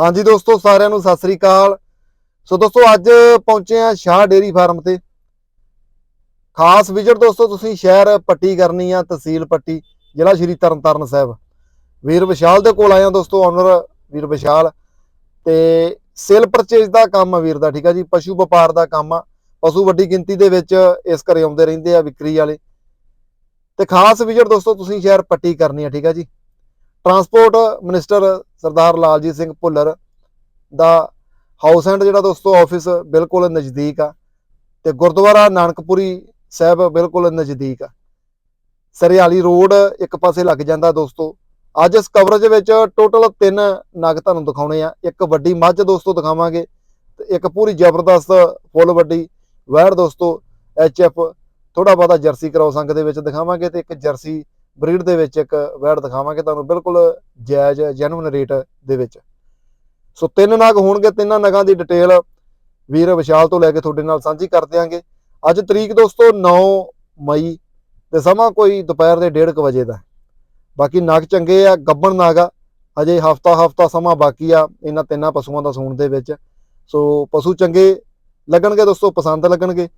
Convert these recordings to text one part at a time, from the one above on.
ਹਾਂਜੀ ਦੋਸਤੋ, ਸਾਰਿਆਂ ਨੂੰ ਸਤਿ ਸ੍ਰੀ ਅਕਾਲ। ਸੋ ਦੋਸਤੋ, ਅੱਜ ਪਹੁੰਚੇ ਆ ਸ਼ਾਹ ਡੇਰੀ ਫਾਰਮ ਤੇ। ਖਾਸ ਵਿਜ਼ਿਟ ਦੋਸਤੋ, ਤੁਸੀਂ ਸ਼ਹਿਰ ਪੱਟੀ ਕਰਨੀ ਆ, ਤਹਿਸੀਲ ਪੱਟੀ, ਜ਼ਿਲ੍ਹਾ ਸ਼੍ਰੀ ਤਰਨਤਾਰਨ ਸਾਹਿਬ। ਵੀਰ ਵਿਸ਼ਾਲ ਦੇ ਕੋਲ ਆਏ ਆ ਦੋਸਤੋ ਓਨਰ ਵੀਰ ਵਿਸ਼ਾਲ। ਤੇ ਸੇਲ ਪਰਚੇਜ ਦਾ ਕੰਮ ਆ ਵੀਰ ਦਾ, ਠੀਕ ਆ ਜੀ? ਪਸ਼ੂ ਵਪਾਰ ਦਾ ਕੰਮ ਆ। ਪਸ਼ੂ ਵੱਡੀ ਗਿਣਤੀ ਦੇ ਵਿੱਚ ਇਸ ਘਰੇ ਆਉਂਦੇ ਰਹਿੰਦੇ ਆ ਵਿਕਰੀ ਵਾਲੇ। ਤੇ ਖਾਸ ਵਿਜ਼ਿਟ ਦੋਸਤੋ, ਤੁਸੀਂ ਸ਼ਹਿਰ ਪੱਟੀ ਕਰਨੀ ਆ, ਠੀਕ ਆ ਜੀ? ਟਰਾਂਸਪੋਰਟ ਮਿਨਿਸਟਰ ਸਰਦਾਰ ਲਾਲਜੀਤ ਸਿੰਘ ਭੁੱਲਰ ਦਾ ਹਾਊਸ ਐਂਡ ਜਿਹੜਾ ਦੋਸਤੋ ਆਫਿਸ ਬਿਲਕੁਲ ਨਜ਼ਦੀਕ ਆ ਤੇ ਗੁਰਦੁਆਰਾ ਨਾਨਕਪੁਰੀ ਸਾਹਿਬ ਬਿਲਕੁਲ ਨਜ਼ਦੀਕ ਆ। ਸਰਿਆਲੀ ਰੋਡ ਇੱਕ ਪਾਸੇ ਲੱਗ ਜਾਂਦਾ ਦੋਸਤੋ। ਅੱਜ ਇਸ ਕਵਰੇਜ ਵਿੱਚ ਟੋਟਲ ਤਿੰਨ ਨਗ ਤੁਹਾਨੂੰ ਦਿਖਾਉਣੇ ਆ। ਇੱਕ ਵੱਡੀ ਮੱਝ ਦੋਸਤੋ ਦਿਖਾਵਾਂਗੇ ਤੇ ਇੱਕ ਪੂਰੀ ਜ਼ਬਰਦਸਤ ਫੁੱਲ ਵੱਡੀ ਵੈੜ ਦੋਸਤੋ ਐਫ ਥੋੜਾ ਬਹੁਤਾ ਜਰਸੀ ਕਰਾਉ ਸੰਗ ਦੇ ਵਿੱਚ ਦਿਖਾਵਾਂਗੇ ਤੇ ਇੱਕ ਜਰਸੀ ਬਰੀਡ ਦੇ ਵਿੱਚ ਇੱਕ ਵੈੜ ਦਿਖਾਵਾਂਗੇ ਤੁਹਾਨੂੰ ਬਿਲਕੁਲ ਜਾਇਜ਼ ਜੈਨੂਇਨ ਰੇਟ ਦੇ ਵਿੱਚ। ਸੋ ਤਿੰਨ ਨਗ ਹੋਣਗੇ, ਤਿੰਨਾਂ ਨਗਾਂ ਦੀ ਡਿਟੇਲ ਵੀਰ ਵਿਸ਼ਾਲ ਤੋਂ ਲੈ ਕੇ ਤੁਹਾਡੇ ਨਾਲ ਸਾਂਝੀ ਕਰ ਦਿਆਂਗੇ। ਅੱਜ ਤਰੀਕ ਦੋਸਤੋ 9 ਮਈ ਤੇ ਸਮਾਂ ਕੋਈ ਦੁਪਹਿਰ ਦੇ 1:30 ਵਜੇ ਦਾ ਬਾਕੀ ਨਗ ਚੰਗੇ ਆ, ਗੱਬਣ ਨਗ ਆ, ਅਜੇ ਹਫਤਾ ਹਫਤਾ ਸਮਾਂ ਬਾਕੀ ਆ ਇਹਨਾਂ ਤਿੰਨਾਂ ਪਸ਼ੂਆਂ ਦਾ ਸੂਣ ਦੇ ਵਿੱਚ। ਸੋ ਪਸ਼ੂ ਚੰਗੇ ਲੱਗਣਗੇ ਦੋਸਤੋ, ਪਸੰਦ ਲੱਗਣਗੇ।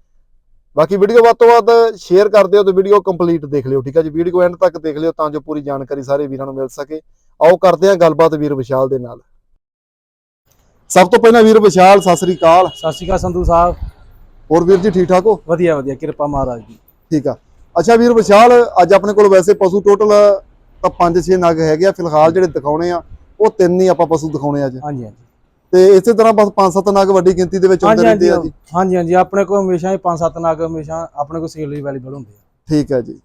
ਬਾਕੀ ਵੀਡੀਓ ਵੱਧ ਤੋਂ ਵੱਧ ਸ਼ੇਅਰ ਕਰ ਦਿਓ ਤੇ ਵੀਡੀਓ ਕੰਪਲੀਟ ਦੇਖ ਲਿਓ ਠੀਕ ਹੈ ਜੀ? ਵੀਡੀਓ ਐਂਡ ਤੱਕ ਦੇਖ ਲਿਓ ਤਾਂ ਜੋ ਪੂਰੀ ਜਾਣਕਾਰੀ ਸਾਰੇ ਵੀਰਾਂ ਨੂੰ ਮਿਲ ਸਕੇ। ਆਓ ਕਰਦੇ ਹਾਂ ਗੱਲਬਾਤ ਵੀਰ ਵਿਸ਼ਾਲ ਦੇ ਨਾਲ। ਸਭ ਤੋਂ ਪਹਿਲਾਂ ਵੀਰ ਵਿਸ਼ਾਲ ਸਤਿ ਸ੍ਰੀ ਅਕਾਲ। ਸਤਿ ਸ਼੍ਰੀ ਅਕਾਲ ਸੰਧੂ ਸਾਹਿਬ। ਹੋਰ ਵੀਰ ਜੀ ਠੀਕ ਠਾਕ ਹੋ? ਵਧੀਆ ਵਧੀਆ ਕਿਰਪਾ ਮਹਾਰਾਜ ਦੀ। ਠੀਕ ਆ। ਅੱਛਾ ਵੀਰ ਵਿਸ਼ਾਲ ਅੱਜ ਆਪਣੇ ਕੋਲ ਵੈਸੇ ਪਸ਼ੂ ਟੋਟਲ ਤਾਂ 5-6 ਨਗ ਹੈਗੇ ਆ ਫਿਲਹਾਲ ਜਿਹੜੇ ਦਿਖਾਉਣੇ ਆ ਉਹ ਤਿੰਨ ਹੀ ਆਪਾਂ ਪਸ਼ੂ ਦਿਖਾਉਣੇ ਅੱਜ। ਹਾਂਜੀ ਹਾਂਜੀ। ਤੇ ਇਸੇ ਤਰ੍ਹਾਂ ਬਸ 5-7 ਨਗ ਵੱਡੀ ਗਿਣਤੀ ਦੇ ਵਿੱਚ ਹੁੰਦੇ ਰਹਿੰਦੇ ਆ ਜੀ। ਹਾਂਜੀ ਹਾਂਜੀ ਆਪਣੇ ਕੋਲ ਹਮੇਸ਼ਾ ਹੀ ਪੰਜ ਸੱਤ ਨਗ ਹਮੇਸ਼ਾ ਆਪਣੇ ਕੋਲ ਸੇਲ ਅਵੇਲੇਬਲ ਹੁੰਦੇ ਆ। ਠੀਕ ਹੈ ਜੀ।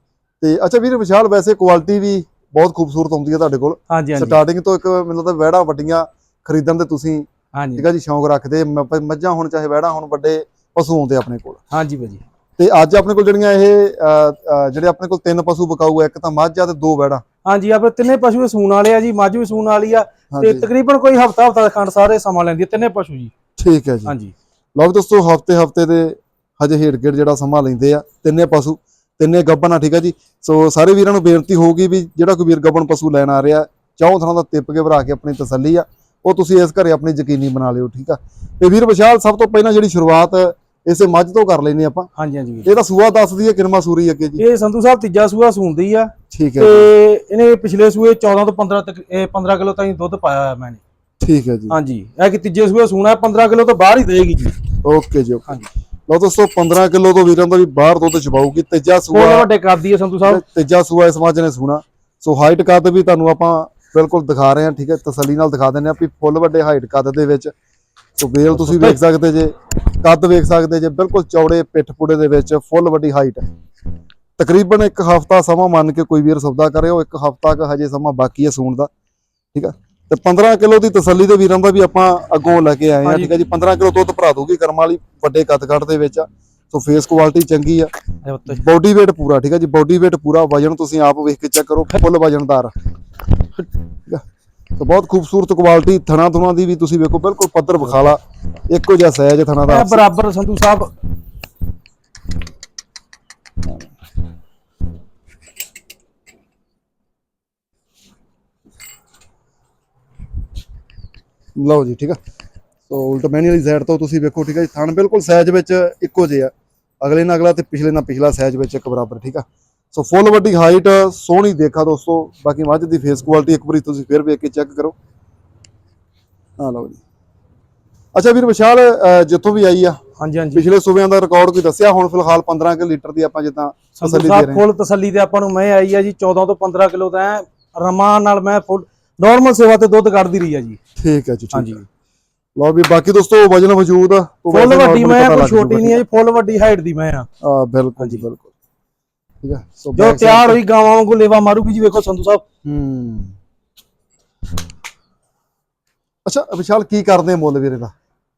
ਤੇ ਅੱਛਾ ਵੀਰ ਵਿਸ਼ਾਲ ਵੈਸੇ ਕੁਆਲਿਟੀ ਵੀ ਬਹੁਤ ਖੂਬਸੂਰਤ ਹੁੰਦੀ ਹੈ ਤੁਹਾਡੇ ਕੋਲ। ਹਾਂਜੀ ਹਾਂਜੀ। ਸਟਾਰਟਿੰਗ ਤੋਂ ਇੱਕ ਮੈਨੂੰ ਲੱਗਦਾ ਵਹਿੜਾ ਵੱਡੀਆਂ ਖਰੀਦਣ ਦੇ ਤੁਸੀਂ ਹਾਂਜੀ। ਠੀਕ ਹੈ ਜੀ ਸ਼ੌਂਕ ਰੱਖਦੇ। ਮੱਝਾਂ ਹੁਣ ਚਾਹੇ ਵਹਿੜਾ ਹੁਣ ਵੱਡੇ ਪਸ਼ੂ ਆਉਂਦੇ ਆਪਣੇ ਕੋਲ। ਹਾਂਜੀ ਭਾਜੀ ਤੇ ਅੱਜ ਆਪਣੇ ਕੋਲ ਜਿਹੜੀਆਂ ਇਹ ਜਿਹੜੇ ਆਪਣੇ ਕੋਲ ਤਿੰਨ ਪਸ਼ੂ ਬਕਾਊ ਇੱਕ ਤਾਂ ਮੱਝ ਆ ਤੇ ਦੋ ਵਹਿੜਾ। ਹਾਂਜੀ ਆਪਣੇ ਤਿੰਨੇ ਪਸ਼ੂ ਸੂਣ ਵਾਲੇ ਆ ਜੀ ਮੱਝ ਵੀ ਸੂਣ ਵਾਲੀ ਆ ਤੇ ਤਕਰੀਬਨ ਕੋਈ ਹਫਤਾ ਹਫਤਾ ਖੰਡ ਸਾਰੇ ਸਮਾਂ ਲੈਂਦੀ ਆ ਤਿੰਨੇ ਪਸ਼ੂ ਜੀ। ਠੀਕ ਹੈ ਜੀ। ਹਾਂਜੀ। ਵੀ ਦੋਸਤੋ ਹਫ਼ਤੇ ਹਫ਼ਤੇ ਦੇ ਹਜੇ ਹੇਠ ਗੇੜ ਜਿਹੜਾ ਸਮਾਂ ਲੈਂਦੇ ਆ ਤਿੰਨੇ ਪਸ਼ੂ ਤਿੰਨੇ ਗੱਬਨ ਆ ਠੀਕ ਹੈ ਜੀ। ਸੋ ਸਾਰੇ ਵੀਰਾਂ ਨੂੰ ਬੇਨਤੀ ਹੋਊਗੀ ਵੀ ਜਿਹੜਾ ਕੋਈ ਵੀਰ ਗੱਬਨ ਪਸ਼ੂ ਲੈਣ ਆ ਰਿਹਾ ਚਾਹੋ ਥਾਂ ਦਾ ਤਿੱਪ ਕੇ ਭਰਾ ਕੇ ਆਪਣੀ ਤਸੱਲੀ ਆ ਉਹ ਤੁਸੀਂ ਇਸ ਘਰੇ ਆਪਣੀ ਯਕੀਨੀ ਬਣਾ ਲਿਓ ਠੀਕ ਆ। ਤੇ ਵੀਰ ਵਿਸ਼ਾਲ ਸਭ ਤੋਂ ਪਹਿਲਾਂ ਜਿਹੜੀ ਸ਼ੁਰੂਆਤ ਇਸੇ ਮੱਝ ਤੋਂ ਕਰ ਲੈਨੇ ਆਪਾਂ। ਹਾਂਜੀ ਹਾਂਜੀ ਵੀਰ। ਇਹਦਾ ਸੂਆ ਦੱਸਦੀ ਹੈ ਕਿੰਨਵਾਂ ਸੂਰੀ ਅੱਗੇ ਜੀ। ਇਹ ਸੰਧੂ ਸਾਹਿਬ ਤੀਜਾ ਸੂਆ ਸੂਣਦੀ ਆ। ਠੀਕ ਹੈ ਤੇ ਇਹਨੇ ਪਿਛਲੇ ਸੂਏ 14 ਤੋਂ 15 ਤੱਕ ਇਹ 15 ਕਿਲੋ ਤਾਈਂ ਦੁੱਧ ਪਾਇਆ ਹੋਇਆ ਮੈਨੇ ਠੀਕ ਹੈ ਜੀ। ਹਾਂਜੀ ਇਹ ਕਿ ਤੀਜੇ ਸੂਏ ਸੂਣਾ 15 ਕਿਲੋ ਤੋਂ ਬਾਹਰ ਹੀ ਦੇਗੀ ਜੀ। ਓਕੇ ਜੀ ਓਕੇ। ਹਾਂਜੀ। ਲਓ ਦੋਸਤੋ 15 ਕਿਲੋ ਤੋਂ ਵੀਰਾਂ ਦਾ ਵੀ ਬਾਹਰ ਦੁੱਧ ਚਬਾਊਗੀ ਤੀਜਾ ਸੂਆ ਵੱਡੇ ਕਰਦੀ ਹੈ ਸੰਧੂ ਸਾਹਿਬ। ਤੀਜਾ ਸੂਆ ਇਸ ਮੱਝ ਨੇ ਸੂਣਾ। ਸੋ ਹਾਈਟ ਕੱਦ ਵੀ ਤੁਹਾਨੂੰ ਆਪਾਂ ਬਿਲਕੁਲ ਦਿਖਾ ਰਹੇ ਹਾਂ ਠੀਕ ਹੈ? ਤਸੱਲੀ ਨਾਲ ਦਿਖਾ ਦਿੰਦੇ ਆ ਵੀ ਫੁੱਲ ਵੱਡੇ ਹਾਈਟ ਕੱਦ ਦੇ ਵਿੱਚ ਸੋ ਬੇਲ ਤੁਸੀਂ ਵੇਖ ਸਕਦੇ ਜੇ ਕੱਦ ਵੇਖ ਸਕਦੇ ਜੇ ਬਿਲਕੁਲ ਚੌੜੇ ਪਿੱਠ ਪੁੜੇ ਦੇ ਵਿੱਚ ਫੁੱਲ ਵੱਡੀ ਹਾਈਟ ਤਕਰੀਬਨ ਇੱਕ ਹਫਤਾ ਸਮਾਂ ਮੰਨ ਕੇ ਕੋਈ ਵੀਰ ਸੌਦਾ ਕਰੇ ਉਹ ਇੱਕ ਹਫਤਾ ਕ ਹਜੇ ਸਮਾਂ ਬਾਕੀ ਹੈ ਸੂਣ ਦਾ ਠੀਕ ਆ? ਤੇ 15 ਕਿਲੋ ਦੀ ਤਸੱਲੀ ਦੇ ਵੀਰਾਂ ਦਾ ਵੀ ਆਪਾਂ ਅੱਗੋਂ ਲੈ ਕੇ ਆਏ ਆ। ਠੀਕ ਹੈ ਜੀ? 15 ਕਿਲੋ ਦੁੱਧ ਭਰਾ ਦੂਗੀ ਕਰਮ ਵਾਲੀ ਵੱਡੇ ਕੱਦ ਕੱਟ ਦੇ ਵਿੱਚ ਆ। ਸੋ ਫੇਸ ਕੁਆਲਿਟੀ ਚੰਗੀ ਆ। ਬੋਡੀ weight ਪੂਰਾ ਠੀਕ ਹੈ ਜੀ? ਬੋਡੀ weight ਪੂਰਾ ਵਜਨ ਤੁਸੀਂ ਆਪ ਵੇਖ ਕੇ ਚੈੱਕ ਕਰੋ ਫੁੱਲ ਵਜਨਦਾਰ। ਆ ਤਾਂ ਬਹੁਤ ਖੂਬਸੂਰਤ ਕੁਆਲਿਟੀ ਥਣਾ ਥੁਣਾ ਦੀ ਵੀ ਤੁਸੀਂ ਵੇਖੋ ਬਿਲਕੁਲ ਪੱਧਰ ਵਿਖਾਲਾ। ਇੱਕੋ ਜਿਹਾ ਸਹਿਜ ਥਣਾ ਦਾ। ਬਰਾਬਰ ਸੰਧੂ ਸਾਹਿਬ। ਲਓ ਜੀ ਠੀਕ ਆ। ਸੋ ਉਲਟ ਮੈਨੀ ਵਾਲੀ ਸਾਈਡ ਤੋਂ ਤੁਸੀਂ ਵੇਖੋ ਠੀਕ ਜੀ। ਥਣ ਬਿਲਕੁਲ ਸਹਿਜ ਵਿੱਚ ਇੱਕੋ ਜਿਹਾ ਅਗਲੇ ਨਾਲ ਅਗਲਾ ਤੇ ਪਿਛਲੇ ਨਾਲ ਪਿਛਲਾ ਸਹਿਜ ਵਿੱਚ ਇੱਕ ਬਰਾਬਰ ਠੀਕ ਆ। ਸੋ ਫੁੱਲ ਵੱਡੀ ਹਾਈਟ ਸੋਹਣੀ ਦੇਖਾ ਦੋਸਤੋ। ਬਾਕੀ ਮੱਝ ਦੀ ਫੇਸ ਕੁਆਲਿਟੀ ਇੱਕ ਵਾਰੀ ਤੁਸੀਂ ਫਿਰ ਵੇਖ ਕੇ ਚੈੱਕ ਕਰੋ। ਆ ਲਓ ਜੀ। ਅੱਛਾ ਵੀਰ ਵਿਸ਼ਾਲ ਜਿੱਥੋਂ ਵੀ ਆਈ ਆ। ਹਾਂਜੀ ਹਾਂਜੀ। ਪਿਛਲੇ ਸੂਬਿਆਂ ਦਾ ਰਿਕਾਰਡ ਕੋਈ ਦੱਸਿਆ ਹੁਣ ਫਿਲਹਾਲ 15 ਕਿ ਲੀਟਰ ਦੀ ਆਪਾਂ ਜਿੱਦਾਂ ਤਸੱਲੀ ਦੇ ਰਹੇ ਫੁੱਲ ਤਸੱਲੀ ਤੇ ਆਪਾਂ ਨੂੰ ਮੈਂ ਆਈ ਆ ਜੀ 14 ਤੋਂ 15 ਕਿਲੋ ਦਾ ਰਮਾਨ ਨਾਲ ਮੈਂ ਫੁੱਲ ਨਾਰਮਲ ਸੇਵਾ ਤੇ ਦੁੱਧ ਕੱਢਦੀ ਰਹੀ ਆ ਜੀ। ਠੀਕ ਹੈ ਜੀ ਹਾਂਜੀ। ਹੈ ਲਓ ਵੀ ਬਾਕੀ ਦੋਸਤੋ ਵਜਨ ਵਜੂਦ ਤੋਂ ਫੁੱਲ ਵੱਡੀ ਮੈਂ ਕੋਈ ਛੋਟੀ ਨਹੀਂ ਹੈ ਜੀ ਫੁੱਲ ਵੱਡੀ ਹਾਈਟ ਦੀ ਮੈਂ ਆ। ਆ ਬਿਲਕੁਲ ਜੀ। ਬਿਲਕੁਲ। ਠੀਕ ਹੈ ਸੋ ਜੋ back side ਤਿਆਰ ਹੋਈ ਗਾਵਾਂ ਵਾਂਗੂ ਲੇਵਾ ਮਾਰੂਗੀ ਜੀ ਵੇਖੋ ਸੰਧੂ ਸਾਹਿਬ। ਹੂੰ। ਅੱਛਾ ਵਿਸ਼ਾਲ ਕੀ ਕਰਦੇ ਆ ਮੁੱਲ ਵੀਰੇ ਦਾ?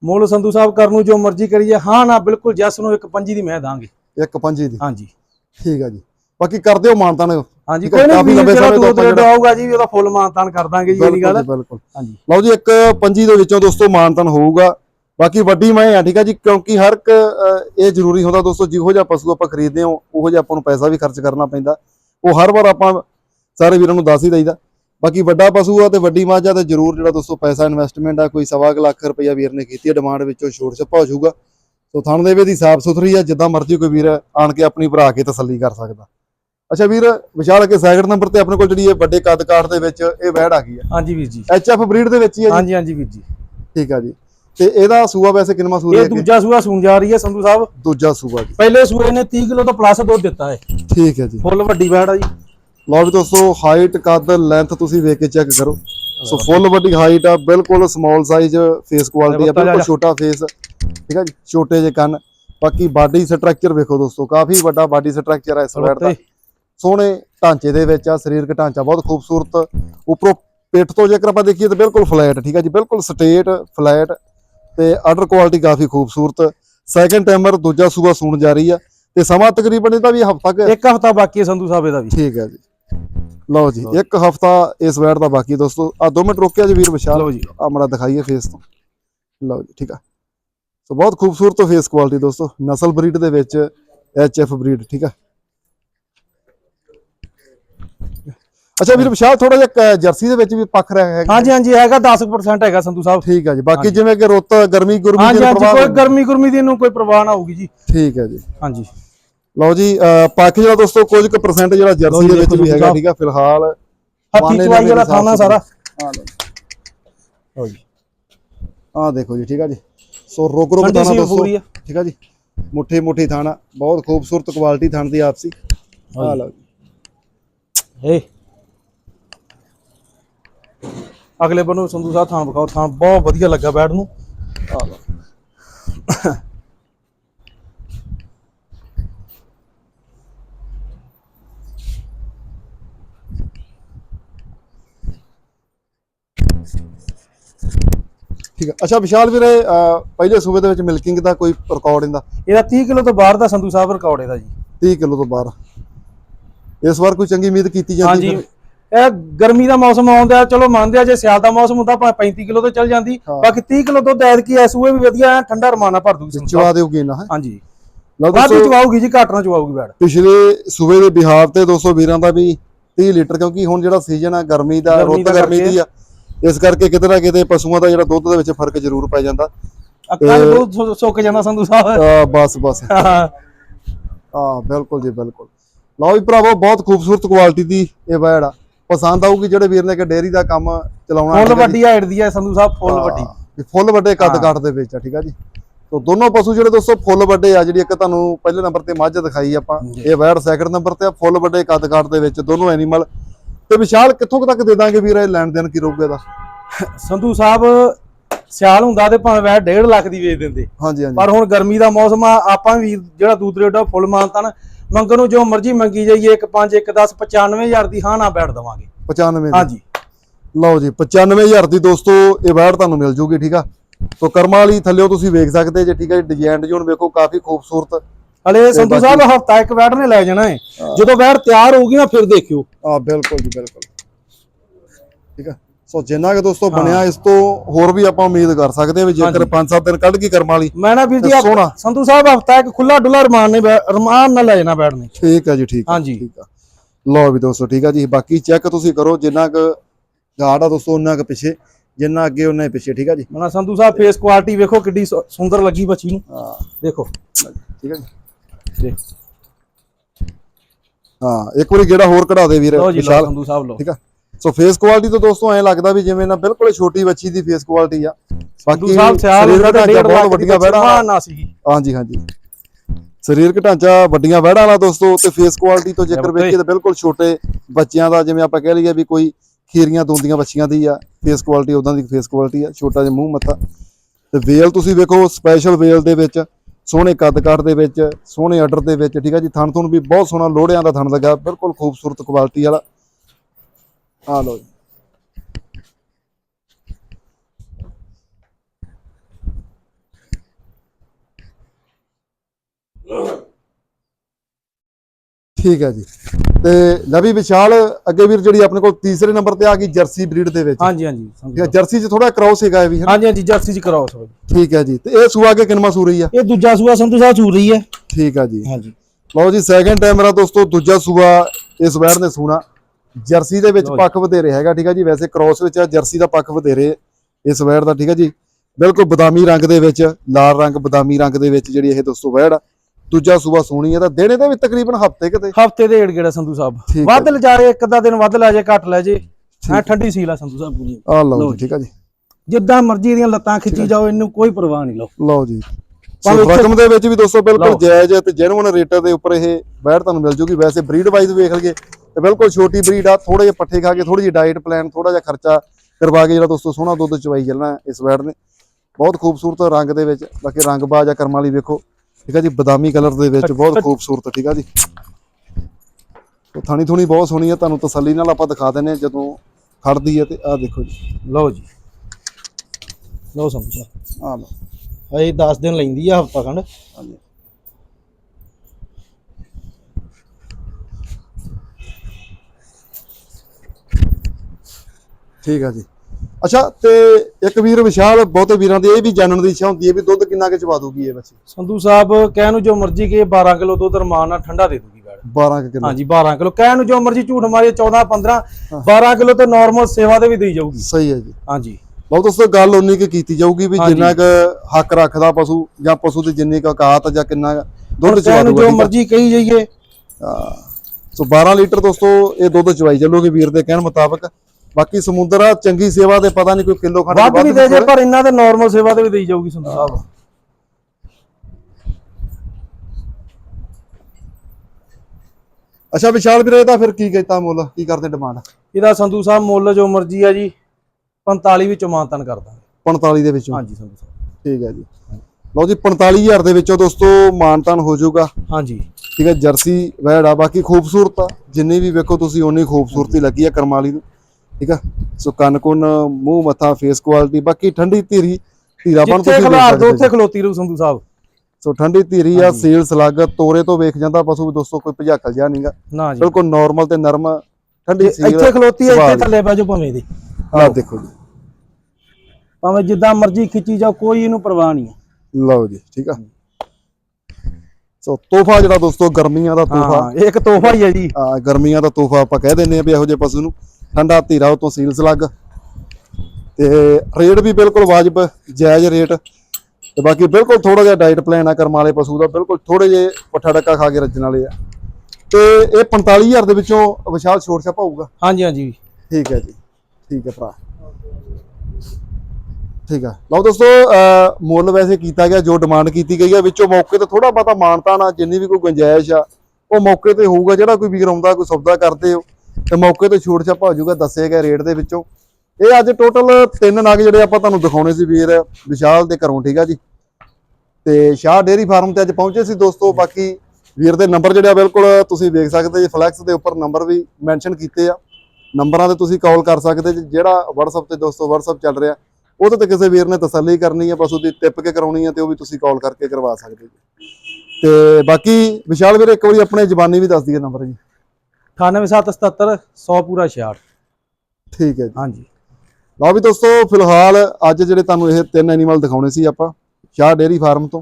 ਮੁੱਲ ਸੰਧੂ ਸਾਹਿਬ ਕਰਨ ਨੂੰ ਜੋ ਮਰਜ਼ੀ ਕਰੀਏ। ਹਾਂ ਨਾ ਬਿਲਕੁਲ ਜੈਸ ਨੂੰ ਇੱਕ ਪੰਜੀ ਦੀ ਮੈਂ ਦਾਂਗੇ। ਇੱਕ ਪੰਜੀ ਦੀ? ਹਾਂਜੀ। ਠੀਕ ਹੈ ਜੀ। ਬਾਕੀ ਕਰਦੇ ਹੋ ਮਾਨਤਾ ਨੇ ਹਾਂਜੀ ਕੋਈ ਨਹੀਂ ਜਿਹੜਾ ਸਮੇਂ ਤੋਂ ਦੇ ਜਿਹੜਾ- ਆਊਗਾ ਜੀ ਉਹਦਾ ਫੁੱਲ ਮਾਨਤਾਨ ਕਰ ਦਾਂਗੇ ਜੀ ਇਹ ਗੱਲ। ਬਿਲਕੁਲ। ਹਾਂਜੀ। ਲਓ ਜੀ ਇੱਕ ਪੰਜੀ ਦੇ ਵਿੱਚੋਂ ਦੋਸਤੋ ਮਾਨਤਨ ਹੋਊਗਾ। ਬਾਕੀ ਵੱਡੀ ਮੈਂ ਆ ਠੀਕ ਹੈ ਜੀ ਕਿਉਂਕਿ ਹਰ ਇੱਕ ਇਹ ਜ਼ਰੂਰੀ ਹੁੰਦਾ ਦੋਸਤੋ ਜਿਹੋ ਜਿਹਾ ਪਸ਼ੂ ਆਪਾਂ ਖਰੀਦਦੇ ਹਾਂ ਉਹੋ ਜਿਹਾ ਆਪਾਂ ਨੂੰ ਪੈਸਾ ਵੀ ਖਰਚ ਕਰਨਾ ਪੈਂਦਾ। ਉਹ ਹਰ ਵਾਰ ਆਪਾਂ ਸਾਰੇ ਵੀਰਾਂ ਨੂੰ ਦੱਸ ਹੀ ਦਈਦਾ। ਬਾਕੀ ਵੱਡਾ ਪਸ਼ੂ ਆ ਤੇ ਵੱਡੀ ਮੱਝ ਆ ਤੇ ਜਰੂਰ ਜਿਹੜਾ ਦੋਸਤੋ ਪੈਸਾ ਇਨਵੈਸਟਮੈਂਟ ਆ ਕੋਈ ਸਵਾ ਕੁ ਲੱਖ ਰੁਪਇਆ ਵੀਰ ਨੇ ਕੀਤੀ ਹੈ ਡਿਮਾਂਡ ਵਿੱਚੋਂ ਛੋਟ ਛੱਪਾ ਹੋ ਜਾਊਗਾ। ਸੋ ਥਣ ਦੇ ਦੀ ਸਾਫ਼ ਸੁਥਰੀ ਆ ਜਿੱਦਾਂ ਮਰਜ਼ੀ ਕੋਈ ਵੀਰ ਆਣ ਕੇ ਆਪਣੀ ਭਰਾ ਕੇ ਤਸੱਲੀ ਕਰ ਸਕਦਾ। ਅੱਛਾ ਵੀਰ ਵਿਸ਼ਾਲ ਅੱਗੇ ਸੈਕਿੰਡ ਨੰਬਰ ਤੇ ਆਪਣੇ ਕੋਲ ਜਿਹੜੀ ਇਹ ਵੱਡੇ ਕੱਦ ਕਾਠ ਦੇ ਵਿੱਚ ਇਹ ਵੈੜ ਆ ਗਈ ਆ। ਹਾਂਜੀ ਵੀਰ ਜੀ। ਐਚਐਫ ਬਰੀਡ ਦੇ ਵਿੱਚ ਹੀ ਆ ਜੀ? ਹਾਂਜੀ ਹਾਂਜੀ ਵੀਰ ਜੀ। ਠੀਕ ਆ ਜੀ। ਤੇ ਇਹਦਾ ਸੂਆ ਵੈਸੇ ਕਿੰਨਾ ਸੂਆ ਇਹ ਹੈ ਦੂਜਾ ਸੂਆ ਸੂਣ ਜਾ ਰਹੀ ਹੈ ਸੰਧੂ ਸਾਹਿਬ। ਦੂਜਾ ਸੂਆ ਜੀ। ਪਹਿਲੇ ਸੂਏ ਨੇ 30 ਕਿਲੋ ਤੋਂ ਪਲੱਸ ਦੁੱਧ ਦਿੱਤਾ ਹੈ। ਠੀਕ ਹੈ ਜੀ। ਫੁੱਲ ਵੱਡੀ ਬੈੜ ਆ ਜੀ। ਲਓ ਵੀ ਦੋਸਤੋ ਹਾਈਟ ਕੱਦ ਲੈਂਥ ਤੁਸੀਂ ਵੇਖ ਕੇ ਚੈੱਕ ਕਰੋ। ਸੋ ਫੁੱਲ ਵੱਡੀ ਹਾਈਟ ਆ ਬਿਲਕੁਲ ਸਮਾਲ ਸਾਈਜ਼ ਫੇਸ ਕੁਆਲਿਟੀ ਆ ਬਿਲਕੁਲ ਜਾ। ਛੋਟਾ ਫੇਸ ਠੀਕ ਆ ਜੀ ਛੋਟੇ ਜਿਹੇ ਕੰਨ। ਬਾਕੀ ਬਾਡੀ ਸਟਰਕਚਰ ਵੇਖੋ ਦੋਸਤੋ ਕਾਫੀ ਵੱਡਾ ਬਾਡੀ ਸਟਰਕਚਰ ਹੈ ਇਸ ਵੈਟ ਦਾ। ਸੋਹਣੇ ਢਾਂਚੇ ਦੇ ਵਿੱਚ ਆ ਸਰੀਰਕ ਢਾਂਚਾ ਬਹੁਤ ਖੂਬਸੂਰਤ। ਉੱਪਰੋਂ ਪਿੱਠ ਤੋਂ ਜੇਕਰ ਆਪਾਂ ਦੇਖੀਏ ਤਾਂ ਬਿਲਕੁਲ ਫਲੈਟ ਠੀਕ ਆ ਜੀ ਬਿਲਕੁਲ ਸਟੇਟ ਫਲੈਟ ਤੇ ਆਰਡਰ ਕੁਆਲਿਟੀ ਕਾਫੀ ਖੂਬਸੂਰਤ ਸੈਕੰਡ ਟਾਈਮਰ ਦੂਜਾ ਸੂਆ ਸੂਣ ਜਾ ਰਹੀ ਆ ਤੇ ਸਮਾਂ ਤਕਰੀਬਨ ਇਹਦਾ ਵੀ ਹਫਤਾ ਕੁ ਇੱਕ ਹਫਤਾ ਬਾਕੀ ਹੈ ਸੰਧੂ ਸਾਹਿਬ ਇਹਦਾ ਵੀ। ਠੀਕ ਹੈ ਜੀ। ਲਓ ਜੀ ਇੱਕ ਹਫਤਾ ਇਸ ਵੈਟ ਦਾ ਬਾਕੀ ਦੋਸਤੋ। ਆ 2 ਮਿੰਟ ਰੋਕਿਆ ਜੀ ਵੀਰ ਵਿਸ਼ਾਲ। ਲਓ ਜੀ। ਆ ਮੜਾ ਦਿਖਾਈਏ ਫੇਸ ਤੋਂ। ਲਓ ਜੀ ਠੀਕ ਆ। ਸੋ ਬਹੁਤ ਖੂਬਸੂਰਤ ਫੇਸ ਕੁਆਲਿਟੀ ਦੋਸਤੋ। ਨਸਲ ਬਰੀਡ ਦੇ ਵਿੱਚ ਐਚ ਐਫ ਬਰੀਡ ਠੀਕ ਆ। ਅੱਛਾ ਵੀਰ ਵਿਸ਼ਾਲ ਥੋੜਾ ਜਿਹਾ ਜਰਸੀ ਦੇ ਵਿੱਚ ਵੀ ਪੱਖ ਰਿਹਾ ਹੈ ਹਾਂਜੀ ਹਾਂਜੀ ਹੈਗਾ 10% ਹੈਗਾ ਸੰਧੂ ਸਾਹਿਬ। ਠੀਕ ਹੈ ਜੀ ਬਾਕੀ ਜਿਵੇਂ ਕਿ ਰੁੱਤ ਗਰਮੀ ਗੁਰਮੀ ਹਾਂਜੀ ਦੇ ਹਾਂਜੀ ਪ੍ਰਭਾਵ ਕੋਈ ਗਰਮੀ ਗੁਰਮੀ ਦੀ ਇਹਨੂੰ ਕੋਈ ਪਰਵਾਹ ਨਾ ਹੋਊਗੀ ਜੀ। ਠੀਕ ਹੈ ਜੀ। ਹਾਂਜੀ। ਲਓ ਜੀ ਪੱਖ ਜਿਹੜਾ ਦੋਸਤੋ ਕੁਝ ਕੁ ਪਰਸੈਂਟ ਜਿਹੜਾ ਜਰਸੀ ਦੇ ਵਿੱਚ ਵੀ ਹੈਗਾ। ਠੀਕ ਆ ਫਿਲਹਾਲ ਹੱਥੀ ਚਵਾਈ ਵਾਲਾ ਤੋਂ। ਸਾਰਾ। ਆ ਲਓ ਲਓ ਜੀ। ਆ ਦੇਖੋ ਜੀ ਠੀਕ ਆ ਜੀ। ਸੋ ਰੁਕ ਰੁਕ ਥਾਣਾ ਦੋਸਤੋ ਠੀਕ ਆ ਜੀ। ਮੁੱਠੀ ਮੁੱਠੀ ਥਾਣਾ ਬਹੁਤ ਖੂਬਸੂਰਤ ਕੁਆਲਿਟੀ ਥਣ ਦੀ ਆਪਸੀ। ਆ ਲਓ ਜੀ। ਏ ਅਗਲੇ ਬੰਨੋਂ ਸੰਧੂ ਸਾਹਿਬ ਥਾਂ ਵਿਖਾਓ ਥਾਂ ਬਹੁਤ ਵਧੀਆ ਲੱਗਾ ਬੈਠ ਨੂੰ। ਆ ਲਓ ਠੀਕ ਆ। ਅੱਛਾ ਵਿਸ਼ਾਲ ਵੀਰੇ ਪਹਿਲੇ ਸੂਬੇ ਦੇ ਵਿੱਚ ਮਿਲਕਿੰਗ ਦਾ ਕੋਈ ਰਿਕਾਰਡ ਇਹਦਾ? ਇਹਦਾ 30 ਕਿਲੋ ਤੋਂ ਬਾਹਰ ਦਾ ਸੰਧੂ ਸਾਹਿਬ ਰਿਕਾਰਡ ਇਹਦਾ ਜੀ। 30 ਕਿਲੋ ਤੋਂ ਬਾਹਰ। ਇਸ ਵਾਰ ਕੋਈ ਚੰਗੀ ਉਮੀਦ ਕੀਤੀ ਜਾਂਦੀ ਹਾਂਜੀ ਇਹ ਗਰਮੀ ਦਾ ਮੌਸਮ ਆਉਂਦਾ ਚਲੋ ਮੰਨਦੇ ਆ ਜੇ ਸਿਆਲ ਦਾ ਮੌਸਮ ਹੁੰਦਾ ਭਾਵੇਂ 35 ਕਿਲੋ ਤੋਂ ਚੱਲ ਜਾਂਦੀ। ਬਾਕੀ 30 ਕਿਲੋ ਦੁੱਧ ਐਤ ਕੀ ਐਸੂਏ ਵੀ ਵਧੀਆ ਐਨ ਠੰਡਾ ਰਮਾਨਾ ਭਰ ਦੂਗੀ। ਚਵਾ ਦਿਓਗੇ ਨਾ ਹਾਂਜੀ। ਦੋਸਤੋ। ਚਵਾਉਗੀ ਜੀ ਘੱਟ ਨਾ ਚਵਾਉਗੀ ਬੈੜ। ਪਿਛਲੇ ਸੂਬੇ ਦੇ ਬਿਹਾਰ ਤੇ 200 ਵੀਰਾਂ ਦਾ ਵੀ 30 ਲੀਟਰ ਕਿਉਂਕਿ ਹੁਣ ਜਿਹੜਾ ਸੀਜ਼ਨ ਆ ਗਰਮੀ ਦਾ ਰੁੱਤ ਗਰਮੀ ਦੀ ਆ ਇਸ ਕਰਕੇ ਕਿਤੇ ਨਾ ਕਿਤੇ ਪਸ਼ੂਆਂ ਦਾ ਜਿਹੜਾ ਦੁੱਧ ਦੇ ਵਿੱਚ ਫ਼ਰਕ ਜ਼ਰੂਰ ਪੈ ਜਾਂਦਾ। ਅੱਖਾਂ ਬਹੁਤ ਸੁੱਕ ਜਾਂਦਾ ਸੰਧੂ ਸਾਹਿਬ। ਆ ਬਸ ਬਸ। ਆ ਬਿਲਕੁਲ ਜੀ ਬਿਲਕੁਲ। ਲਓ ਵੀ ਭਰਾਵੋ ਬਹੁਤ ਖੂਬਸੂਰਤ ਕੁਆਲਿਟੀ ਦੀ ਇਹ ਵੈੜ ਆ। ਪਸੰਦ ਆਊਗੀ ਜਿਹੜੇ ਵੀਰ ਨੇ ਕਿ ਡੇਅਰੀ ਦਾ ਕੰਮ ਚਲਾਉਣਾ ਫੁੱਲ। ਵੱਡੀ ਹਾਈਟ ਦੀ ਹੈ ਸੰਧੂ ਸਾਹਿਬ ਫੁੱਲ ਵੱਡੀ ਫੁੱਲ ਵੱਡੇ ਕੱਦ। ਕਾਠ ਦੇ ਵਿੱਚ ਆ ਠੀਕ ਆ ਜੀ ਤੋ ਦੋਨੋਂ ਪਸ਼ੂ ਜਿਹੜੇ ਦੋਸਤੋ ਫੁੱਲ ਵੱਡੇ ਆ ਜਿਹੜੀ ਇੱਕ ਤੁਹਾਨੂੰ ਪਹਿਲੇ ਨੰਬਰ ਤੇ ਮੱਝ ਦਿਖਾਈ ਆਪਾਂ। ਇਹ ਵੈੜ ਸੈਕਿੰਡ ਨੰਬਰ ਤੇ ਆ ਫੁੱਲ ਵੱਡੇ ਕੱਦ ਕਾਠ ਦੇ ਵਿੱਚ ਦੋਨੋਂ ਐਨੀਮਲ ਤੇ ਵਿਸ਼ਾਲ ਕਿੱਥੋਂ ਤੱਕ ਦੇ ਦਾਂਗੇ ਵੀਰ ਇਹ ਲੈਣ ਦੇਣ ਕੀ ਰਹੂਗਾ ਇਹਦਾ ਸੰਧੂ ਸਾਹਿਬ ਸਿਆਲ ਹੁੰਦਾ ਤੇ ਭਾਵੇਂ ਵੈ 1.5 ਲੱਖ ਦੀ ਵੇਚ ਦਿੰਦੇ ਹਾਂਜੀ ਹਾਂਜੀ ਪਰ ਹੁਣ ਗਰਮੀ ਦਾ ਮੌਸਮ ਆ ਆਪਾਂ ਵੀ ਜਿਹੜਾ ਦੂਧ ਰੇਟ ਆ ਫੁੱਲ ਮਾਨਤਾ ਨਾ ਮੰਗਣ ਨੂੰ ਜੋ ਮਰਜ਼ੀ ਮੰਗੀ ਜਾਈਏ 1 5 1 10 95000 ਦੀ ਹਾਂ ਨਾ ਬੈਠ ਦਵਾਂਗੇ। 95 ਦੀ। ਹਾਂਜੀ। ਲਓ ਜੀ 95000 ਦੀ ਦੋਸਤੋ ਇਹ ਵੈੜ ਤੁਹਾਨੂੰ ਮਿਲ ਜੂਗੀ ਠੀਕ ਆ? ਸੋ ਕਰਮਾਂ ਵਾਲੀ ਥੱਲਿਓ ਤੁਸੀਂ ਵੇਖ ਸਕਦੇ ਜੇ ਠੀਕ ਹੈ ਡਿਜ਼ਾਈਨ ਜੋਨ ਵੇਖੋ ਕਾਫੀ ਖੂਬਸੂਰਤ। ਹਲੇ ਸੰਧੂ ਸਾਹਿਬ ਹਫਤਾ ਇੱਕ ਬੈਠ ਨੇ ਲੈ ਜਾਣਾ ਹੈ। ਜਦੋਂ ਬੈਠ ਤਿਆਰ ਹੋਊਗੀ ਨਾ ਫਿਰ ਦੇਖਿਓ। ਆ ਬਿਲਕੁਲ ਜੀ ਬਿਲਕੁਲ। ਠੀਕ ਆ? ਸੋ ਜਿੰਨਾ ਕਿ ਦੋਸਤੋ ਬਣਿਆ ਇਸ ਤੋਂ ਹੋਰ ਵੀ ਆਪਾਂ ਉਮੀਦ ਕਰ ਸਕਦੇ ਹਾਂ ਵੀ ਜੇਕਰ 5-7 ਦਿਨ ਕੱਢ ਗਈ ਕਰਮਾਂ ਵਾਲੀ ਮੈਂ ਨਾ ਵੀਰ ਜੀ ਸੋਹਣਾ। ਸੰਧੂ ਸਾਹਿਬ ਹਫਤਾ ਇੱਕ ਖੁੱਲਾ ਡੁੱਲਾ ਰਮਾਨ ਨੇ ਰਮਾਨ ਨਾਲ ਲੈ ਜਾਣਾ ਬੈਠ ਨੇ। ਠੀਕ ਆ ਜੀ ਠੀਕ ਹਾਂਜੀ। ਠੀਕ ਆ। ਲਓ ਵੀ ਦੋਸਤੋ ਠੀਕ ਆ ਜੀ। ਬਾਕੀ ਚੈੱਕ ਤੁਸੀਂ ਕਰੋ ਜਿੰਨਾ ਕੁ ਗਾੜ ਆ ਦੋਸਤੋ ਉਹਨਾਂ ਕੁ ਪਿੱਛੇ ਜਿੰਨਾ ਅੱਗੇ ਉਹਨਾਂ ਹੀ ਪਿੱਛੇ ਠੀਕ ਆ ਜੀ? ਮਨਾ ਸੰਧੂ ਸਾਹਿਬ ਫੇਸ ਕੁਆਲਿਟੀ ਵੇਖੋ ਕਿੱਡੀ ਸੁੰਦਰ ਲੱਗੀ ਬੱਚੀ ਨੂੰ। ਹਾਂ। ਦੇਖੋ। ਠੀਕ ਆ ਜੀ। ਦੇਖ। ਹਾਂ ਇੱਕ ਵਾਰੀ ਗੇੜਾ ਹੋਰ ਕਢਾ ਦੇ ਵੀਰ ਵਿਸ਼ਾਲ। ਸੰਧੂ ਸਾਹਿਬ ਲਓ। ਠੀਕ ਆ। ਸੋ ਫੇਸ ਕੁਆਲਿਟੀ ਤੋਂ ਦੋਸਤੋ ਐਂ ਲੱਗਦਾ ਵੀ ਜਿਵੇਂ ਨਾ ਬਿਲਕੁਲ ਛੋਟੀ ਬੱਚੀ ਦੀ ਫੇਸ ਕੁਆਲਿਟੀ ਆ। ਸਾਹਿਬ ਸਿਆਲ ਢਾਂਚਾ 1.5 ਬਹੁਤ ਵੱਡੀਆਂ ਵਹਿੜਾਂ ਨਾ ਹਾਂਜੀ ਹਾਂਜੀ। ਸਰੀਰਕ ਢਾਂਚਾ ਵੱਡੀਆਂ ਵਹਿੜਾਂ ਵਾਲਾ ਦੋਸਤੋ ਤੇ ਫੇਸ ਕੁਆਲਿਟੀ ਤੋਂ ਜੇਕਰ। ਵੇਖੀਏ ਤਾਂ ਬਿਲਕੁਲ ਛੋਟੇ ਬੱਚਿਆਂ ਦਾ ਜਿਵੇਂ ਆਪਾਂ ਕਹਿ ਲਈਏ ਵੀ ਕੋਈ ਖੀਰੀਆਂ ਦੋਂਦੀਆਂ ਬੱਚੀਆਂ ਦੀ ਆ ਫੇਸ ਕੁਆਲਿਟੀ ਉਦਾਂ ਦੀ ਫੇਸ ਕੁਆਲਿਟੀ ਆ ਛੋਟਾ ਜਿਹਾ ਮੂੰਹ ਮੱਥਾ। ਤੇ ਵੇਲ ਤੁਸੀਂ ਵੇਖੋ ਸਪੈਸ਼ਲ ਵੇਲ ਦੇ ਵਿੱਚ ਸੋਹਣੇ ਕੱਦ ਕਾਠ ਦੇ ਵਿੱਚ ਸੋਹਣੇ ਆਰਡਰ ਦੇ ਵਿੱਚ ਠੀਕ ਆ ਜੀ ਥਣ ਥੁਣ ਵੀ ਬਹੁਤ ਸੋਹਣਾ ਲੋੜਿਆਂ ਦਾ ਥਣ ਲੱਗਾ ਬਿਲਕੁਲ ਖੂਬਸੂਰਤ ਕੁਆਲਿਟੀ ਵਾਲਾ। ਆ ਲਓ ਠੀਕ ਹੈ ਜੀ। ਤੇ ਲਵੀ ਵਿਸ਼ਾਲ ਅੱਗੇ ਵੀਰ ਜਿਹੜੀ ਆਪਣੇ ਕੋਲ ਤੀਸਰੇ ਨੰਬਰ ਤੇ ਆ ਗਈ ਜਰਸੀ ਬਰੀਡ ਦੇ ਵਿੱਚ। ਹਾਂਜੀ ਹਾਂਜੀ ਹੈ। ਜਰਸੀ 'ਚ ਥੋੜਾ ਕ੍ਰਾਸ ਹੈਗਾ ਇਹ ਵੀ ਹੈ? ਹਾਂਜੀ ਹਾਂਜੀ ਜਰਸੀ ਚ ਕਰਾਓ ਸੋ ਠੀਕ ਹੈ ਜੀ। ਤੇ ਇਹ ਸੂਆ ਕੇ ਕਿੰਨਵਾਂ ਸੂ ਰਹੀ ਆ? ਇਹ ਦੂਜਾ ਸੂਆ ਸੰਧੂ ਸਾਹਿਬ ਚੂਰ ਰਹੀ ਹੈ। ਠੀਕ ਆ ਜੀ। ਹਾਂਜੀ। ਲਓ ਜੀ ਸੈਕੰਡ ਟਾਈਮ ਮੇਰਾ ਦੋਸਤੋ ਦੂਜਾ ਸੂਆ ਇਸ ਵੈੜ ਨੇ ਸੂਣਾ। ਜਰਸੀ ਦੇ ਵਿੱਚ ਜੀ। ਪੱਖ ਵਧੇਰੇ ਹੈਗਾ ਠੀਕ ਆ ਜੀ? ਵੈਸੇ ਕ੍ਰੋਸ ਵਿੱਚ ਜਰਸੀ ਦਾ ਪੱਖ ਵਧੇਰੇ ਇਸ ਵੈੜ ਦਾ ਠੀਕ ਆ ਜੀ? ਬਿਲਕੁਲ ਬਦਾਮੀ ਰੰਗ ਦੇ ਵਿੱਚ ਲਾਲ ਰੰਗ ਬਦਾਮੀ ਰੰਗ ਦੇ ਵਿੱਚ ਜਿਹੜੀ ਇਹ ਦੋਸਤੋ ਵੈੜ ਆ ਦੂਜਾ ਸੂਬਾ ਸੋਹਣੀ ਆ ਤਾਂ ਦੇਣੇ ਦੇ ਵੀ ਤਕਰੀਬਨ ਹਫ਼ਤੇ ਕਿਤੇ? ਹਫ਼ਤੇ ਦੇ ਏੜ ਗੇੜਾ ਸੰਧੂ ਸਾਹਿਬ? ਹੈ ਵੱਧ ਲਿਜਾਰੇ ਇੱਕ ਅੱਧਾ ਦਿਨ ਵੱਧ ਲੈ ਜੇ ਘੱਟ ਲੈ ਜੇ। ਐ ਠੰਡੀ ਸੀਲ ਆ ਸੰਧੂ ਸਾਹਿਬ ਪੂਰੀ ਆ ਲਓ ਜੀ ਠੀਕ ਆ ਜੀ। ਜਿੱਦਾਂ ਮਰਜ਼ੀ ਦੀਆਂ ਲੱਤਾਂ ਖਿੱਚੀ ਜਾਓ ਇਹਨੂੰ ਕੋਈ ਪਰਵਾਹ ਨਹੀਂ ਲਓ। ਲਓ ਜੀ। ਰਕਮ ਦੇ ਵਿੱਚ ਵੀ ਦੋਸਤੋ ਬਿਲਕੁਲ। ਜਾਇਜ਼ ਹੈ ਤੇ ਜੈਨੂਇਨ ਰੇਟ ਦੇ ਉੱਪਰ ਇਹ ਬੈੜ ਤੁਹਾਨੂੰ ਮਿਲ ਜੂਗੀ। ਵੈਸੇ ਬਰੀਡ ਵਾਈਜ਼ ਵੇਖ ਲਈਏ ਤੇ ਬਿਲਕੁਲ ਛੋਟੀ ਬਰੀਡ ਆ ਥੋੜੇ ਜਿਹੇ ਪੱਠੇ ਖਾ ਕੇ ਥੋੜੀ ਜਿਹੀ ਡਾਈਟ ਪਲਾਨ ਥੋੜਾ ਜਿਹਾ ਖਰਚਾ ਕਰਵਾ ਕੇ ਜਿਹੜਾ ਦੋਸਤੋ ਸੋਹਣਾ ਦੁੱਧ ਚਵਾਈ ਚੱਲਣਾ ਇਸ ਬੈੜ ਨੇ ਬਹੁਤ ਖੂਬਸੂਰਤ ਰੰਗ ਦੇ ਵਿੱਚ ਬਾਕੀ ਰੰਗ ਬਾਜ ਆ ਕਰਮ ਵਾਲੀ ਵੇਖੋ। ਠੀਕ ਆ ਜੀ ਬਦਾਮੀ ਕਲਰ ਦੇ ਵਿੱਚ ਬਹੁਤ ਖੂਬਸੂਰਤ ਠੀਕ ਆ ਜੀ। ਤੋ ਥਾਣੀ ਥੁਣੀ ਬਹੁਤ ਸੋਹਣੀ ਆ ਤੁਹਾਨੂੰ ਤਸੱਲੀ ਨਾਲ ਆਪਾਂ ਦਿਖਾ ਦਿੰਨੇ ਆ ਜਦੋਂ ਖੜਦੀ ਹੈ ਤੇ ਆਹ ਦੇਖੋ ਜੀ। ਲਓ ਜੀ। ਲਓ ਸਾਹਿਬ ਆਹ ਲਓ। ਇਹ 10 ਦਿਨ ਲੈਂਦੀ ਆ ਹਫਤਾ ਖੰਡ। ਹਾਂਜੀ। ਠੀਕ ਆ ਜੀ। ਅੱਛਾ ਤੇ ਇੱਕ ਵੀਰ ਵਿਸ਼ਾਲ ਬਹੁਤੇ ਵੀਰਾਂ ਦੀ ਇਹ ਵੀ ਜਾਣਨ ਦੀ ਇੱਛਾ ਹੁੰਦੀ ਹੈ ਵੀ ਦੁੱਧ ਕਿੰਨਾ ਕੁ ਚਵਾ ਦੂਗੀ ਇਹ ਬੱਚੀ ਸੰਧੂ ਸਾਹਿਬ ਕਹਿਣ ਨੂੰ ਜੋ ਮਰਜ਼ੀ ਕਿ 12 ਕਿਲੋ ਦੁੱਧ ਰਮਾਨ ਨਾਲ ਠੰਡਾ ਦੇ ਦੂਗੀ ਗਾੜ 12 ਕੁ ਕਿਲੋ। ਹਾਂਜੀ 12 ਕਿਲੋ। ਕਹਿਣ ਨੂੰ ਜੋ ਮਰਜ਼ੀ ਝੂਠ ਮਾਰੇ 14 15 12 ਕਿਲੋ ਤੇ ਨਾਰਮਲ ਸੇਵਾ ਤੇ ਵੀ ਦੇਈ ਜਾਊਗੀ। ਸਹੀ ਹੈ ਜੀ। ਹਾਂਜੀ। ਬਹੁਤ ਦੋਸਤੋ ਗੱਲ ਉਨੀ ਕੁ ਕੀਤੀ ਜਾਊਗੀ ਵੀ। ਜਿੰਨਾ ਕੁ ਹੱਕ ਰੱਖਦਾ ਪਸ਼ੂ ਜਾਂ ਪਸ਼ੂ ਦੀ ਜਿੰਨੀ ਕੁ ਔਕਾਤ ਜਾਂ ਕਿੰਨਾ ਦੁੱਧ ਚਵਾ ਦੂਗਾ ਜੋ? ਮਰਜ਼ੀ ਕਹੀ ਜਾਈਏ। ਸੋ 12 ਲੀਟਰ ਦੋਸਤੋ ਇਹ ਦੁੱਧ ਚਵਾਈ ਚੱਲੋਗੇ ਵੀਰ ਦੇ ਕਹਿਣ ਮੁਤਾਬਕ। ਬਾਕੀ ਸਮੁੰਦਰ ਆ ਚੰਗੀ ਸੇਵਾ ਦੇ ਪਤਾ ਨਹੀਂ ਕੋਈ ਕਿਲੋ ਖੰਡ ਵੱਧ ਵੀ ਦੇ ਜੇ। ਪਰ ਇਹਨਾਂ ਦੇ ਨਾਰਮਲ ਸੇਵਾ ਤੇ ਵੀ ਦੇਈ ਜਾਊਗੀ ਸੰਧੂ ਸਾਹਿਬ ਅੱਛਾ ਵਿਸ਼ਾਲ ਵੀਰੇ ਇਹਦਾ ਫਿਰ ਕੀ ਕੀਤਾ ਮੁੱਲ? ਕੀ ਕਰਦੇ ਡਿਮਾਂਡ ਇਹਦਾ ਸੰਧੂ ਸਾਹਿਬ ਮੁੱਲ ਜੋ ਮਰਜ਼ੀ ਆ ਜੀ 45 ਵਿੱਚੋਂ ਮਾਨਤਨ ਕਰਦਾ 45 ਦੇ ਵਿੱਚੋਂ? ਹਾਂਜੀ ਸੰਧੂ ਸਾਹਿਬ। ਠੀਕ ਹੈ ਜੀ। ਲਓ ਜੀ 45000 ਦੇ ਵਿੱਚੋਂ ਦੋਸਤੋ ਮਾਨਤਾਨ ਹੋ ਜਾਊਗਾ। ਹਾਂਜੀ। ਠੀਕ ਹੈ ਜਰਸੀ ਵੈੜ ਆ ਬਾਕੀ ਖੂਬਸੂਰਤ ਆ। ਜਿੰਨੀ ਵੀ ਵੇਖੋ ਤੁਸੀਂ ਓਨੀ ਖੂਬਸੂਰਤੀ ਲੱਗੀ ਆ ਕਰਮਾਲੀ ਨੂੰ। ਠੀਕ ਆ? ਸੋ ਕੰਨ ਕੁੰਨ ਮੂੰਹ ਮੱਥਾ ਫੇਸ ਕੁਆਲਿਟੀ ਬਾਕੀ ਠੰਡੀ ਧੀਰੀ ਧੀਰਾਪਨ ਜਿੱਥੇ ਤੁਸੀਂ ਖਲਾਰ ਦੋ ਉੱਥੇ ਖਲੋਤੀ ਰਹੂ ਸੰਧੂ ਸਾਹਿਬ। ਸੋ ਠੰਡੀ ਧੀਰੀ ਆ। ਸੀਲ ਸਲੱਗ ਤੋਰੇ ਤੋਂ ਵੇਖ ਜਾਂਦਾ ਪਸ਼ੂ ਵੀ ਦੋਸਤੋ ਕੋਈ ਭਜਾਕਲ ਜਿਹਾ ਨਹੀਂਗਾ ਜੀ। ਬਿਲਕੁਲ ਨਾਰਮਲ ਤੇ ਨਰਮ ਠੰਡੀ ਸੀਲ ਇੱਥੇ ਖਲੋਤੀ ਹੈ ਸੁਭਾਅ ਇੱਥੇ। ਥੱਲੇ ਬਹਿ ਜਾਓ ਭਾਵੇਂ ਦੀ ਆਹ ਦੇਖੋ ਜੀ। ਭਾਵੇਂ ਜਿੱਦਾਂ ਮਰਜ਼ੀ ਖਿੱਚੀ ਜਾਓ ਕੋਈ ਇਹਨੂੰ ਪਰਵਾਹ ਨਹੀਂ ਹੈ ਲਓ ਜੀ ਠੀਕ ਆ। ਸੋ ਤੋਹਫਾ ਜਿਹੜਾ ਦੋਸਤੋ ਗਰਮੀਆਂ ਦਾ ਤੋਹਫਾ। ਹਾਂ ਇੱਕ ਤੋਹਫਾ ਹੀ ਹੈ ਜੀ। ਆ ਗਰਮੀਆਂ ਦਾ ਤੋਹਫਾ ਆਪਾਂ ਕਹਿ ਦਿੰਨੇ ਆ ਵੀ ਇਹੋ ਜਿਹੇ ਪਸ਼ੂ ਨੂੰ। ਠੰਡਾ ਧੀਰਾ ਉਤੋਂ ਸੀਲ ਸਲੱਗ। ਤੇ ਰੇਟ ਵੀ ਬਿਲਕੁਲ ਵਾਜਬ ਜਾਇਜ਼ ਰੇਟ। ਤੇ ਬਾਕੀ ਬਿਲਕੁਲ ਥੋੜਾ ਜਿਹਾ ਡਾਈਟ ਪਲਾਨ ਆ ਕਰਮ ਵਾਲੇ ਪਸ਼ੂ ਦਾ ਬਿਲਕੁਲ ਥੋੜੇ ਜਿਹੇ ਪੱਠਾ ਡੱਕਾ ਖਾ ਕੇ ਰੱਜਣ ਵਾਲੇ ਆ। ਤੇ ਇਹ 45000 ਦੇ ਵਿੱਚੋਂ ਵਿਸ਼ਾਲ ਛੋਟ ਛਾਪਾ ਹੋਊਗਾ? ਹਾਂਜੀ ਹਾਂਜੀ। ਠੀਕ ਹੈ ਜੀ। ਠੀਕ ਹੈ ਭਰਾ। ਠੀਕ ਹੈ ਲਓ ਦੋਸਤੋ ਮੁੱਲ ਵੈਸੇ ਕੀਤਾ ਗਿਆ ਜੋ ਡਿਮਾਂਡ ਕੀਤੀ ਗਈ ਹੈ ਵਿੱਚੋਂ ਮੌਕੇ ਤੇ ਥੋੜਾ ਬਹੁਤਾ ਮਾਨਤਾ ਨਾ ਜਿੰਨੀ ਵੀ ਕੋਈ ਗੁੰਜਾਇਸ਼ ਆ ਉਹ ਮੌਕੇ ਤੇ ਹੋਊਗਾ ਜਿਹੜਾ ਕੋਈ ਵੀਰ ਆਉਂਦਾ ਕੋਈ ਸੌਦਾ ਕਰਦੇ ਹੋ। ਤੇ ਮੌਕੇ ਤੇ ਛੂਟ ਛਾਪਾ ਹੋ ਜਾਊਗਾ ਦੱਸੇ ਗਏ ਰੇਟ ਦੇ ਵਿੱਚੋਂ। ਇਹ ਅੱਜ ਟੋਟਲ ਤਿੰਨ ਨਗ ਜਿਹੜੇ ਆਪਾਂ ਤੁਹਾਨੂੰ ਦਿਖਾਉਣੇ ਸੀ ਵੀਰ, ਵਿਸ਼ਾਲ ਦੇ ਘਰੋਂ, ਠੀਕ ਆ ਜੀ? ਤੇ ਸ਼ਾਹ ਡੇਰੀ ਫਾਰਮ ਤੇ ਅੱਜ ਪਹੁੰਚੇ ਸੀ ਦੋਸਤੋ, ਬਾਕੀ ਵੀਰ ਦੇ ਨੰਬਰ ਜਿਹੜੇ ਆ ਬਿਲਕੁਲ ਤੁਸੀਂ ਵੇਖ ਸਕਦੇ ਜੀ ਫਲੈਕਸ ਦੇ ਉੱਪਰ ਨੰਬਰ ਵੀ ਮੈਂਸ਼ਨ ਕੀਤੇ ਆ। ਨੰਬਰਾਂ ਤੇ ਤੁਸੀਂ ਕਾਲ ਕਰ ਸਕਦੇ ਜੀ, ਜਿਹੜਾ WhatsApp ਤੇ ਦੋਸਤੋ WhatsApp ਚੱਲ ਰਿਹਾ, ਉਹਦੇ ਤੇ ਕਿਸੇ ਵੀਰ ਨੇ ਤਸੱਲੀ ਕਰਨੀ ਹੈ ਬਸ ਉਹਦੀ ਟਿਪ ਕੇ ਕਰਾਉਣੀ ਹੈ ਤੇ ਉਹ ਵੀ ਤੁਸੀਂ ਕਾਲ ਕਰਕੇ ਕਰਵਾ ਸਕਦੇ ਜੀ। ਤੇ ਬਾਕੀ ਵਿਸ਼ਾਲ ਵੀਰ, ਇੱਕ ਵਾਰੀ ਆਪਣੇ ਜ਼ਬਾਨੀ ਵੀ ਦੱਸ ਦਈਏ ਨੰਬਰ ਜੀ। 98777 100 ਪੂਰਾ 66 ਠੀਕ ਹੈ ਜੀ। ਹਾਂਜੀ। ਲਓ ਵੀ ਦੋਸਤੋ ਫਿਲਹਾਲ ਅੱਜ ਜਿਹੜੇ ਤੁਹਾਨੂੰ ਇਹ ਤਿੰਨ ਐਨੀਮਲ ਦਿਖਾਉਣੇ ਸੀ ਆਪਾਂ ਸ਼ਾਹ ਡੇਅਰੀ ਫਾਰਮ ਤੋਂ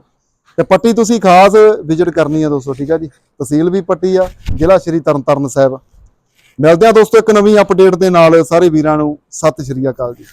ਤੇ ਪੱਟੀ ਤੁਸੀਂ ਖਾਸ ਵਿਜ਼ਿਟ ਕਰਨੀ ਹੈ ਦੋਸਤੋ ਠੀਕ ਹੈ ਜੀ। ਤਹਿਸੀਲ ਵੀ ਪੱਟੀ ਆ ਜ਼ਿਲ੍ਹਾ ਸ਼੍ਰੀ ਤਰਨਤਾਰਨ ਸਾਹਿਬ। ਮਿਲਦੇ ਆ ਦੋਸਤੋ ਇੱਕ ਨਵੀਂ ਅਪਡੇਟ ਦੇ ਨਾਲ ਸਾਰੇ ਵੀਰਾਂ ਨੂੰ। ਸਤਿ ਸ਼੍ਰੀ ਅਕਾਲ ਜੀ।